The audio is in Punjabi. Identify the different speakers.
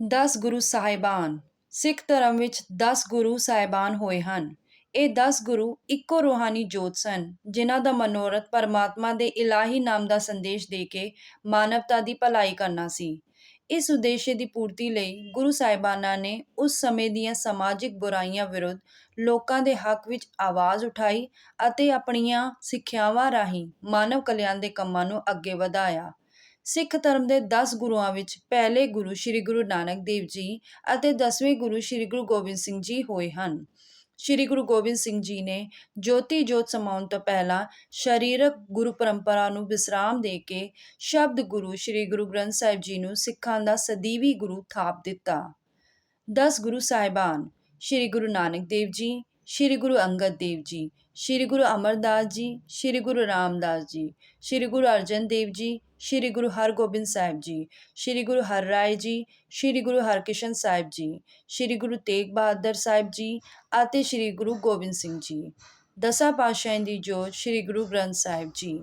Speaker 1: ਦਸ ਗੁਰੂ ਸਾਹਿਬਾਨ। ਸਿੱਖ ਧਰਮ ਵਿੱਚ 10 ਗੁਰੂ ਸਾਹਿਬਾਨ ਹੋਏ ਹਨ। ਇਹ 10 ਗੁਰੂ ਇੱਕੋ ਰੂਹਾਨੀ ਜੋਤ ਸਨ, ਜਿਨ੍ਹਾਂ ਦਾ ਮਨੋਰਥ ਪਰਮਾਤਮਾ ਦੇ ਇਲਾਹੀ ਨਾਮ ਦਾ ਸੰਦੇਸ਼ ਦੇ ਕੇ ਮਾਨਵਤਾ ਦੀ ਭਲਾਈ ਕਰਨਾ ਸੀ। ਇਸ ਉਦੇਸ਼ ਦੀ ਪੂਰਤੀ ਲਈ ਗੁਰੂ ਸਾਹਿਬਾਨਾਂ ਨੇ ਉਸ ਸਮੇਂ ਦੀਆਂ ਸਮਾਜਿਕ ਬੁਰਾਈਆਂ ਵਿਰੁੱਧ ਲੋਕਾਂ ਦੇ ਹੱਕ ਵਿੱਚ ਆਵਾਜ਼ ਉਠਾਈ ਅਤੇ ਆਪਣੀਆਂ ਸਿੱਖਿਆਵਾਂ ਰਾਹੀਂ ਮਾਨਵ ਕਲਿਆਣ ਦੇ ਕੰਮਾਂ ਨੂੰ ਅੱਗੇ ਵਧਾਇਆ। ਸਿੱਖ ਧਰਮ ਦੇ 10 ਗੁਰੂਆਂ ਵਿੱਚ ਪਹਿਲੇ ਗੁਰੂ ਸ੍ਰੀ ਗੁਰੂ ਨਾਨਕ ਦੇਵ ਜੀ ਅਤੇ 10ਵੇਂ ਗੁਰੂ ਸ੍ਰੀ ਗੁਰੂ ਗੋਬਿੰਦ ਸਿੰਘ ਜੀ ਹੋਏ ਹਨ। ਸ੍ਰੀ ਗੁਰੂ ਗੋਬਿੰਦ ਸਿੰਘ ਜੀ ਨੇ ਜੋਤੀ ਜੋਤ ਸਮਾਉਣ ਤੋਂ ਪਹਿਲਾਂ ਸਰੀਰਕ ਗੁਰੂ ਪਰੰਪਰਾ ਨੂੰ ਵਿਸਰਾਮ ਦੇ ਕੇ ਸ਼ਬਦ ਗੁਰੂ ਸ੍ਰੀ ਗੁਰੂ ਗ੍ਰੰਥ ਸਾਹਿਬ ਜੀ ਨੂੰ ਸਿੱਖਾਂ ਦਾ ਸਦੀਵੀ ਗੁਰੂ ਥਾਪ ਦਿੱਤਾ। 10 ਗੁਰੂ ਸਾਹਿਬਾਨ, ਸ੍ਰੀ ਗੁਰੂ ਨਾਨਕ ਦੇਵ ਜੀ ਸ੍ਰੀ ਗੁਰੂ ਅੰਗਦ ਦੇਵ ਜੀ ਸ੍ਰੀ ਗੁਰੂ ਅਮਰਦਾਸ ਜੀ ਸ੍ਰੀ ਗੁਰੂ ਰਾਮਦਾਸ ਜੀ ਸ੍ਰੀ ਗੁਰੂ ਅਰਜਨ ਦੇਵ ਜੀ ਸ੍ਰੀ ਗੁਰੂ ਹਰਗੋਬਿੰਦ ਸਾਹਿਬ ਜੀ ਸ੍ਰੀ ਗੁਰੂ ਹਰ ਰਾਏ ਜੀ ਸ੍ਰੀ ਗੁਰੂ ਹਰਕ੍ਰਿਸ਼ਨ ਸਾਹਿਬ ਜੀ ਸ੍ਰੀ ਗੁਰੂ ਤੇਗ ਬਹਾਦਰ ਸਾਹਿਬ ਜੀ ਅਤੇ ਸ੍ਰੀ ਗੁਰੂ ਗੋਬਿੰਦ ਸਿੰਘ ਜੀ ਦਸਾਂ ਪਾਤਸ਼ਾਹਾਂ ਦੀ ਜੋਤ ਸ੍ਰੀ ਗੁਰੂ ਗ੍ਰੰਥ ਸਾਹਿਬ ਜੀ